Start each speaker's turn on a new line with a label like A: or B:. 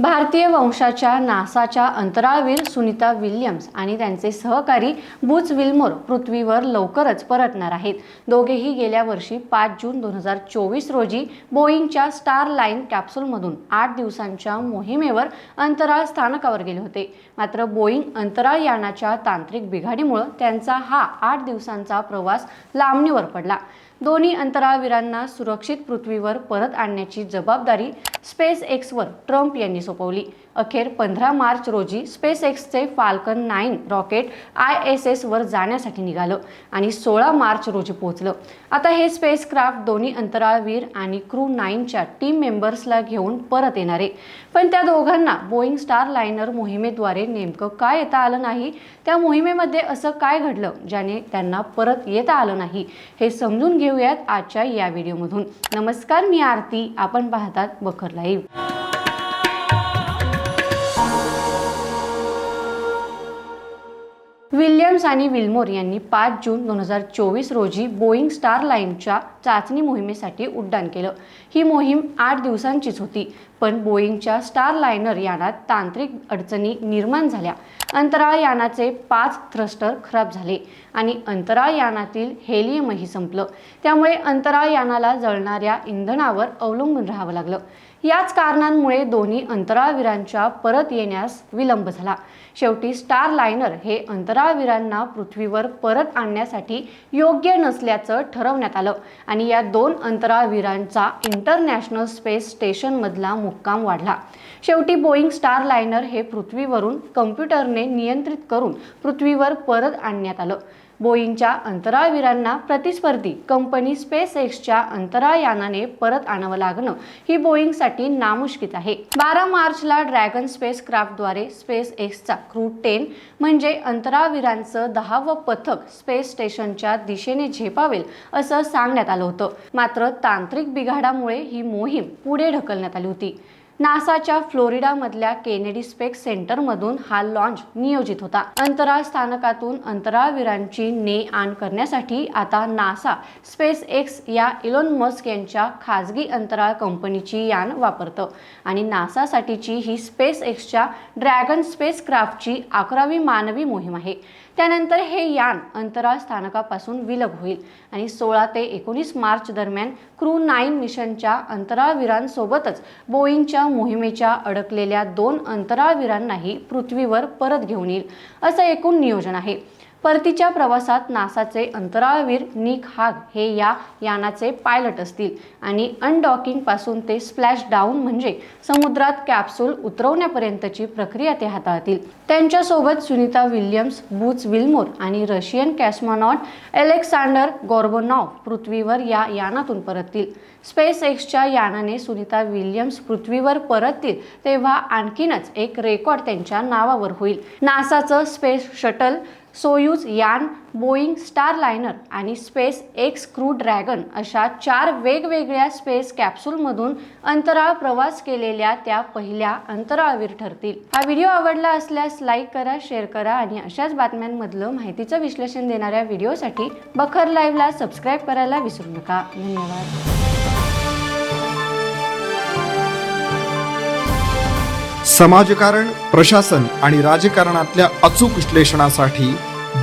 A: भारतीय वंशाच्या नासाच्या अंतराळवीर सुनीता विल्यम्स आणि त्यांचे सहकारी बुच विल्मोर पृथ्वीवर लवकरच परतणार आहेत. दोघेही गेल्या वर्षी पाच जून दोन हजार चोवीस रोजी बोईंगच्या स्टार लाईन कॅप्सूलमधून आठ दिवसांच्या मोहिमेवर अंतराळ स्थानकावर गेले होते. मात्र बोईंग अंतराळ यानाच्या तांत्रिक बिघाडीमुळे त्यांचा हा आठ दिवसांचा प्रवास लांबणीवर पडला. दोन्ही अंतराळवीरांना सुरक्षित पृथ्वीवर परत आणण्याची जबाबदारी स्पेस एक्सवर ट्रम्प यांनी सोपवली. अखेर पंधरा मार्च रोजी space एक्सचे Falcon nine rocket I S एसवर जाण्यासाठी निघालं आणि सोळा मार्च रोजी पोहोचलं. आता हे स्पेस क्राफ्ट दोन्ही अंतराळवीर आणि क्रू नाईनच्या टीम मेंबर्सला घेऊन परत येणार. आहे पण त्या दोघांना बोईंग स्टार लायनर मोहिमेद्वारे नेमकं काय येता आलं नाही? त्या मोहिमेमध्ये असं काय घडलं ज्याने त्यांना परत येता आलं नाही? हे समजून घेऊयात आजच्या या व्हिडिओमधून. नमस्कार मी आरती. आपण पाहतात बखर लाईव्ह. विल्यम्स आणि विल्मोर यांनी पाच जून दोन हजार चोवीस रोजी बोईंग स्टार लाईनच्या चाचणी मोहिमेसाठी उड्डाण केलं. ही मोहीम आठ दिवसांचीच होती पण बोईंगच्या स्टार लायनर यानात तांत्रिक अडचणी निर्माण झाल्या. अंतराळ यानाचे पाच थ्रस्टर खराब झाले आणि अंतराळ यानातील हेलियमही संपलं. त्यामुळे अंतराळ यानाला जळणाऱ्या इंधनावर अवलंबून राहावं लागलं. याच कारणांमुळे दोन्ही अंतराळवीरांच्या परत येण्यास विलंब झाला. शेवटी स्टार लायनर हे अंतराळवीरांना पृथ्वीवर परत आणण्यासाठी योग्य नसल्याचं ठरवण्यात आलं आणि या दोन अंतराळवीरांचा इंटरनॅशनल स्पेस स्टेशनमधला मुक्काम वाढला. शेवटी बोईंग स्टार लायनर हे पृथ्वीवरून कम्प्युटरने नियंत्रित करून पृथ्वीवर परत आणण्यात आलं. बोईंगच्या अंतराळवीरांना प्रतिस्पर्धी कंपनी स्पेस एक्सच्या अंतराळयानाने परत आणावं लागणं ही बोईंगसाठी नामुष्कीच आहे. बारा मार्चला ड्रॅगन स्पेस क्राफ्टद्वारे स्पेस एक्सचा क्रू टेन म्हणजे अंतरावीरांचं दहावं पथक स्पेस स्टेशनच्या दिशेने झेपावेल असं सांगण्यात आलं होतं. मात्र तांत्रिक बिघाडामुळे ही मोहीम पुढे ढकलण्यात आली होती. नासाच्या फ्लोरिडामधल्या केनेडी स्पेस सेंटरमधून हा लॉन्च नियोजित होता. अंतराळ स्थानकातून अंतराळवीरांची ने आण करण्यासाठी आता नासा स्पेस एक्स या इलोन मस्क यांच्या खाजगी अंतराळ कंपनीची यान वापरतं आणि नासासाठीची ही स्पेस एक्सच्या ड्रॅगन स्पेस क्राफ्टची अकरावी मानवी मोहीम आहे. त्यानंतर हे यान अंतराळ स्थानकापासून विलग होईल आणि सोळा ते एकोणीस मार्च दरम्यान क्रू नाईन मिशनच्या अंतराळवीरांसोबतच बोईंगच्या मोहिमेच्या अडकलेल्या दोन अंतराळवीरांनाही पृथ्वीवर परत घेऊन येईल असं एकूण नियोजन आहे. परतीच्या प्रवासात नासाचे अंतराळवीर निक हाग हे या यानाचे पायलट असतील. आणि अनडॉकिंगपासून ते स्प्लॅश डाऊन म्हणजे समुद्रात कॅप्सूल उतरवण्यापर्यंतची प्रक्रिया ते हाताळतील. त्यांच्यासोबत सुनीता विल्यम्स बुच विल्मोर आणि रशियन कॅस्मॉनॉट अलेक्सांडर गॉर्बोनॉव पृथ्वीवर या यानातून परततील. स्पेस एक्सच्या यानाने सुनीता विल्यम्स पृथ्वीवर परततील तेव्हा आणखीनच एक रेकॉर्ड त्यांच्या नावावर होईल. नासाचं स्पेस शटल सोयूज यान बोईंग स्टार लायनर आणि स्पेस एक्स क्रू ड्रॅगन अशा चार वेगवेगळ्या स्पेस कॅप्सूलमधून अंतराळ प्रवास केलेल्या त्या पहिल्या अंतराळवीर ठरतील. हा व्हिडिओ आवडला असल्यास लाईक करा शेअर करा आणि अशाच बातम्यांमधलं माहितीचं विश्लेषण देणाऱ्या व्हिडिओसाठी बखर लाईव्हला सबस्क्राईब करायला विसरू नका. धन्यवाद.
B: समाजकारण प्रशासन आणि राजकारणातल्या अचूक विश्लेषणासाठी